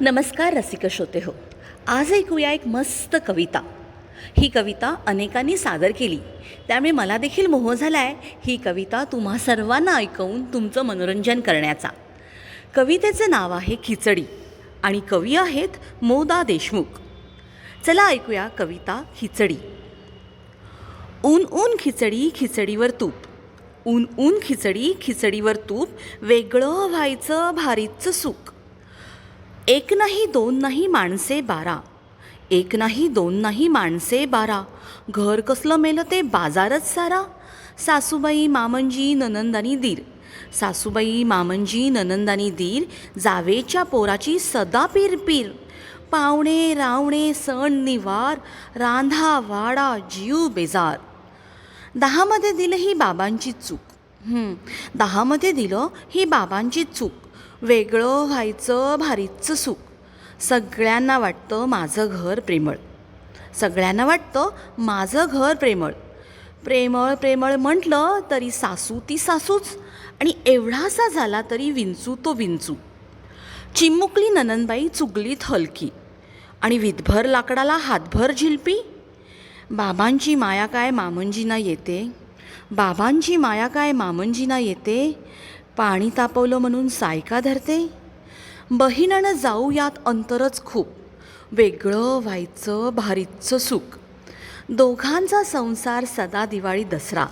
नमस्कार रसिक श्रोते हो. आज ऐकूया एक मस्त कविता. ही कविता अनेकांनी सादर केली. त्यामुळे मला देखील मोह झाला आहे ही कविता तुम्हा सर्वांना ऐकवून तुमचं मनोरंजन करण्याचा. कवितेचं नाव आहे खिचडी आणि कवी आहेत मोदा देशमुख. चला ऐकूया कविता खिचडी. ऊन ऊन खिचडी खिचडीवर तूप. ऊन ऊन खिचडी खिचडीवर तूप वेगळं व्हायचं भारीचं सुख. एक नाही दोन नाही माणसे बारा. एक नाही दोन नाही माणसे बारा. घर कसलं मेलं ते बाजारच सारा. सासूबाई मामंजी ननंदानी दीर. सासूबाई मामंजी ननंदानी दीर जावेच्या पोराची सदा पीर पीर. पाहुणे रावणे सण निवार रांधा वाडा जीव बेजार. दहामध्ये दिलं ही बाबांची चूक. दहामध्ये दिलं ही बाबांची चूक. वेगळं व्हायचं भारीचं सुख. सगळ्यांना वाटतं माझं घर प्रेमळ. सगळ्यांना वाटतं माझं घर प्रेमळ. प्रेमळ प्रेमळ म्हटलं तरी सासू ती सासूच आणि एवढासा झाला तरी विंचू तो विंचू. चिमुकली ननंदबाई चुगलीत हलकी आणि विधभर लाकडाला हातभर झिलपी. बाबांची माया काय मामंजीना येते? बाबांची माया काय मामंजीना येते? पाणी तापवलं म्हणून सायका धरते? बहिणानं जाऊ यात अंतरच खूप. वेगळं व्हायचं भारीचं सुख. दोघांचा संसार सदा दिवाळी दसरा.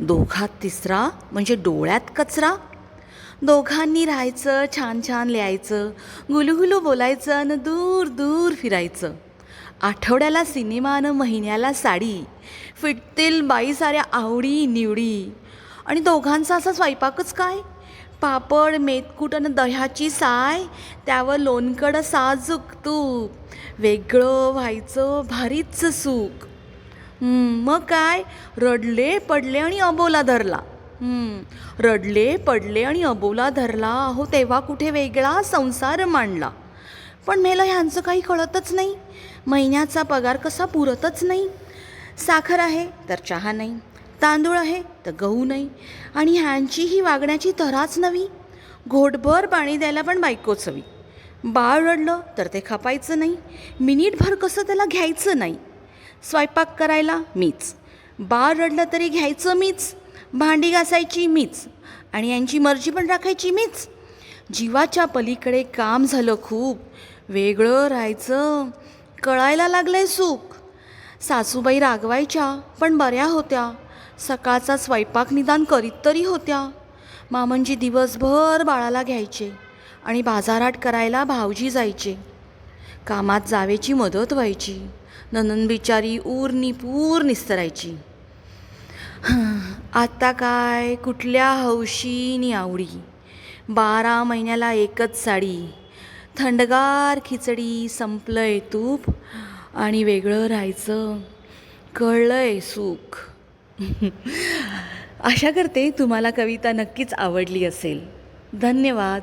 दोघात तिसरा म्हणजे डोळ्यात कचरा. दोघांनी राहायचं छान छान लिहायचं गुलुगुलू बोलायचं आणि दूर दूर फिरायचं. आठवड्याला सिनेमा आणि महिन्याला साडी. फिटतील बाई साऱ्या आवडी निवडी. आणि दोघांचा असा स्वयंपाकच काय? पापड मेतकूट आणि दह्याची साय त्यावर लोणकडं साजूक तूप. वेगळं व्हायचं भारीच सुख मग काय? रडले पडले आणि अबोला धरला. रडले पडले आणि अबोला धरला. अहो तेव्हा कुठे वेगळा संसार मांडला. पण मेलं ह्यांचं काही कळतच नाही. महिन्याचा पगार कसा पुरतच नाही. साखर आहे तर चहा नाही. तांदूळ आहे तर गहू नाही. आणि ह्यांची ही वागण्याची तराच नवी घोटभर पाणी द्यायला पण बायकोच हवी. बाळ रडलं तर ते खपायचं नाही. मिनिटभर कसं त्याला घ्यायचं नाही. स्वयंपाक करायला मीच. बाळ रडलं तरी घ्यायचं मीच. भांडी घासायची मीच. आणि यांची मर्जी पण राखायची मीच. जीवाच्या पलीकडे काम झालं खूप. वेगळं राहायचं. कळायला लागलंय सुख. सासूबाई रागवायच्या पण बऱ्या होत्या. सकाळचा स्वयंपाक निदान करीत तरी होत्या. मामंजी दिवसभर बाळाला घ्यायचे आणि बाजारात करायला भावजी जायचे. कामात जावेची मदत व्हायची. ननन बिचारी ऊर पूर निस्तरायची. आता काय? कुठल्या हौशीनी आवडी? बारा महिन्याला एकच साडी. थंडगार खिचडी संपलंय तूप आणि वेगळं राहायचं. कळलंय सुख. आशा करते तुम्हाला कविता नक्कीच आवडली असेल. धन्यवाद.